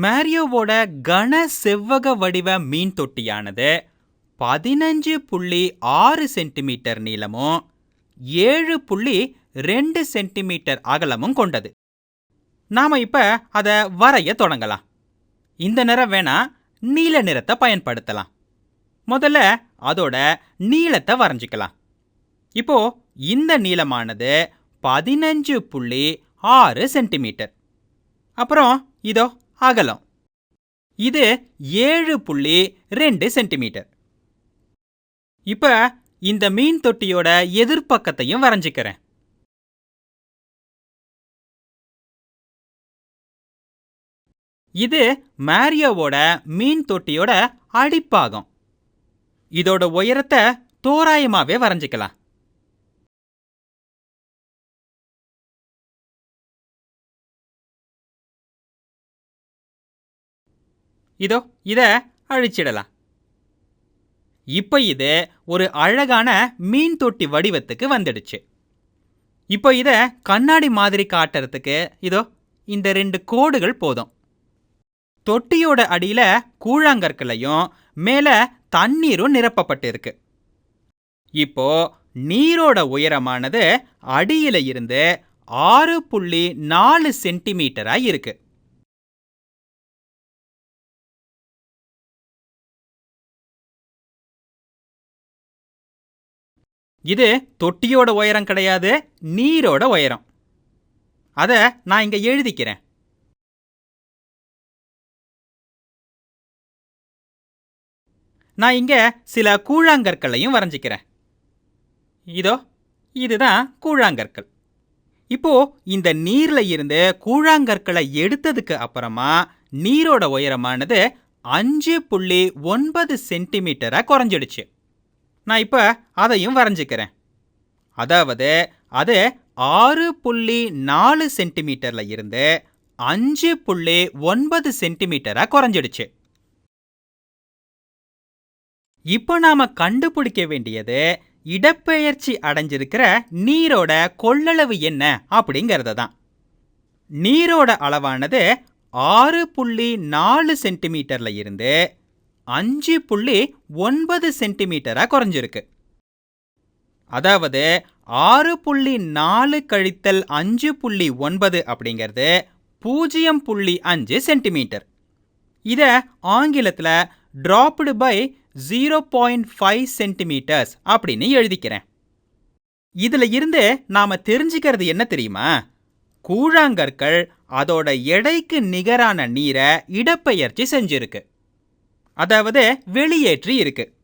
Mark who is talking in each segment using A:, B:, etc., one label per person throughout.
A: மேரியோவோட கன செவ்வக வடிவ மீன் தொட்டியானது பதினஞ்சு புள்ளி ஆறு சென்டிமீட்டர் நீளமும் ஏழு புள்ளி ரெண்டு சென்டிமீட்டர் அகலமும் கொண்டது. நாம இப்ப அதை வரைய தொடங்கலாம். இந்த நிறம் வேணா நீல நிறத்தை பயன்படுத்தலாம். முதல்ல அதோட நீளத்தை வரைஞ்சிக்கலாம். இப்போ இந்த நீளமானது பதினஞ்சு புள்ளி ஆறு சென்டிமீட்டர். அப்புறம் இதோ அகலம். இது ஏழு புள்ளி ரெண்டு சென்டிமீட்டர். இப்ப இந்த மீன் தொட்டியோட எதிர்ப்பக்கத்தையும் வரைஞ்சிக்கிறேன். இது மேரியோவோட மீன் தொட்டியோட அடிப்பாகம். இதோட உயரத்தை தோராயமாகவே வரைஞ்சிக்கலாம். இதோ இதை அழிச்சிடலாம். இப்போ இது ஒரு அழகான மீன் தொட்டி வடிவத்துக்கு வந்துடுச்சு. இப்போ இதை கண்ணாடி மாதிரி காட்டுறதுக்கு இதோ இந்த ரெண்டு கோடுகள் போதும். தொட்டியோட அடியில் கூழாங்கற்களையும் மேலே தண்ணீரும் நிரப்பப்பட்டிருக்கு. இப்போ நீரோட உயரமானது அடியில் இருந்து ஆறு புள்ளி நாலு சென்டிமீட்டராக இருக்கு. இது தொட்டியோட உயரம் கிடையாது நீரோட உயரம். அதை நான் இங்கே எழுதிக்கிறேன். நான் இங்கே சில கூழாங்கற்களையும் வரைஞ்சிக்கிறேன். இதோ இதுதான் கூழாங்கற்கள். இப்போ இந்த நீரில் இருந்து கூழாங்கற்களை எடுத்ததுக்கு அப்புறமா நீரோட உயரமானது அஞ்சு புள்ளி ஒன்பது சென்டிமீட்டராக குறைஞ்சிடுச்சு. நான் இப்போ அதையும் வரைஞ்சிக்கிறேன். அதாவது அது ஆறு புள்ளி நாலு சென்டிமீட்டர்ல இருந்து அஞ்சு புள்ளி ஒன்பது சென்டிமீட்டரா குறைஞ்சிடுச்சு. இப்போ நாம கண்டுபிடிக்க வேண்டியது இடப்பெயர்ச்சி அடைஞ்சிருக்கிற நீரோட கொள்ளளவு என்ன அப்படிங்கறத தான். நீரோட அளவானது ஆறு புள்ளி நாலு சென்டிமீட்டர்ல இருந்து அஞ்சு புள்ளி ஒன்பது சென்டிமீட்டரா குறைஞ்சிருக்கு. அதாவது ஆறு புள்ளி நாலு கழித்தல் அஞ்சு புள்ளி ஒன்பது அப்படிங்கிறது பூஜ்ஜியம் புள்ளி அஞ்சு சென்டிமீட்டர். இதை ஆங்கிலத்தில் dropped by zero point five centimetres அப்படின்னு எழுதிக்கிறேன். இதுல இருந்து நாம தெரிஞ்சுக்கிறது என்ன தெரியுமா? கூழாங்கற்கள் அதோட எடைக்கு நிகரான நீரை இடப்பெயர்ச்சி செஞ்சிருக்கு. அதாவது வெளியேற்றி இருக்கு.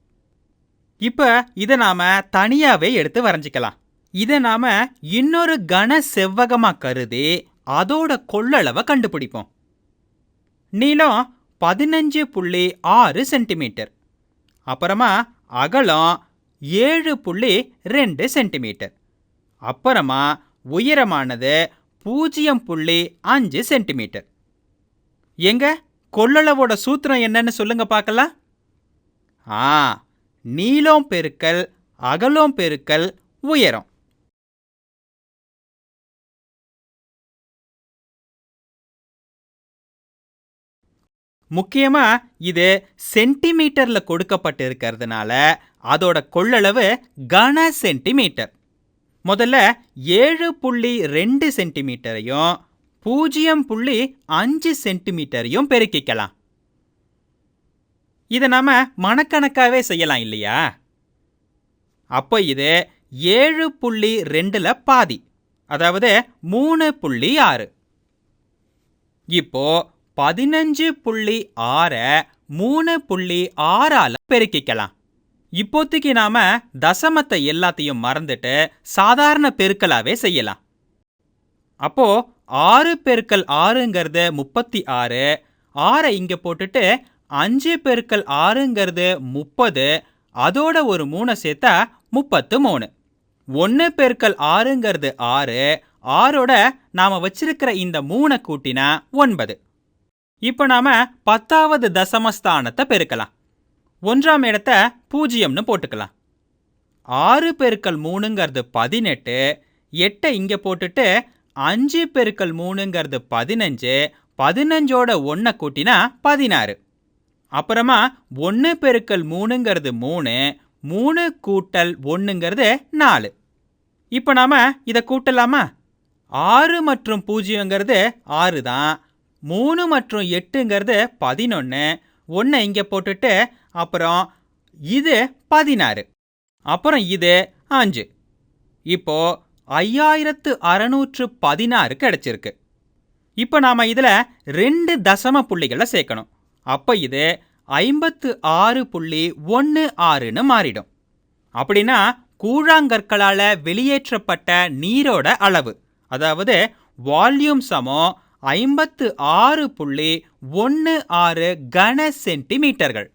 A: இப்போ இதை நாம தனியாகவே எடுத்து வரைஞ்சிக்கலாம். இதை நாம இன்னொரு கன செவ்வகமா கருதி அதோட கொள்ளளவை கண்டுபிடிப்போம். நீளம் பதினஞ்சு புள்ளி ஆறு சென்டிமீட்டர். அப்புறமா அகலம் ஏழு புள்ளி ரெண்டு சென்டிமீட்டர். அப்புறமா உயரமானது பூஜ்ஜியம் புள்ளி அஞ்சு சென்டிமீட்டர். எங்க? கொள்ளளவோட சூத்திரம் என்னன்னு சொல்லுங்க பார்க்கலாம். ஆ நீளம் பெருக்கல் அகலம் பெருக்கல் உயரம். முக்கியமா இது சென்டிமீட்டர்ல கொடுக்கப்பட்டு இருக்கிறதுனால அதோட கொள்ளளவு கன சென்டிமீட்டர். முதல்ல ஏழு புள்ளி ரெண்டு சென்டிமீட்டரையும் பூஜ்ஜியம் புள்ளி அஞ்சு சென்டிமீட்டரையும் பெருக்கிக்கலாம். இதை நாம மனக்கணக்காவே செய்யலாம் இல்லையா? அப்போ இது ஏழு புள்ளி ரெண்டுல பாதி அதாவது மூணு புள்ளி ஆறு. இப்போ பதினஞ்சு புள்ளி ஆறை மூணு புள்ளி ஆறால பெருக்கிக்கலாம். இப்போதைக்கு நாம தசமத்தை எல்லாத்தையும் மறந்துட்டு சாதாரண பெருக்கலாவே செய்யலாம். அப்போ ஆறு பெருக்கல் ஆறுங்கிறது முப்பத்தி ஆறு. ஆறை இங்க போட்டுட்டு அஞ்சு பெருக்கல் ஆறுங்கிறது முப்பது. அதோட ஒரு மூணை சேர்த்தா முப்பத்து மூணு. ஒன்று பெருக்கல் ஆறுங்கிறது ஆறு. ஆறோட நாம வச்சிருக்கிற இந்த மூணை கூட்டினா ஒன்பது. இப்போ நாம பத்தாவது தசமஸ்தானத்தை பெருக்கலாம். ஒன்றாம் இடத்த பூஜ்ஜியம்னு போட்டுக்கலாம். ஆறு பெருக்கல் மூணுங்கிறது பதினெட்டு. எட்டை இங்கே போட்டுட்டு அஞ்சு பெருக்கல் மூணுங்கிறது பதினஞ்சு பதினஞ்சோட ஒன்றை கூட்டினா பதினாறு. அப்புறமா ஒன்று பெருக்கல் மூணுங்கிறது மூணு மூணு கூட்டல் ஒன்றுங்கிறது நாலு. இப்போ நாம் இதை கூட்டலாமா? ஆறு மற்றும் பூஜ்ஜியங்கிறது ஆறு தான். மூணு மற்றும் எட்டுங்கிறது பதினொன்று ஒன்றை இங்கே போட்டுட்டு அப்புறம் இது பதினாறு. அப்புறம் இது அஞ்சு. இப்போ ஐயாயிரத்து அறநூற்று பதினாறு கிடைச்சிருக்கு. இப்போ நாம் இதில் ரெண்டு தசம புள்ளிகளை சேர்க்கணும். அப்போ இது ஐம்பத்து ஆறு புள்ளி ஒன்று ஆறுன்னு மாறிடும். அப்படின்னா கூழாங்கற்களால் வெளியேற்றப்பட்ட நீரோட அளவு அதாவது வால்யூம் சமம் ஐம்பத்து ஆறு புள்ளி ஒன்று ஆறு கன சென்டிமீட்டர்கள்.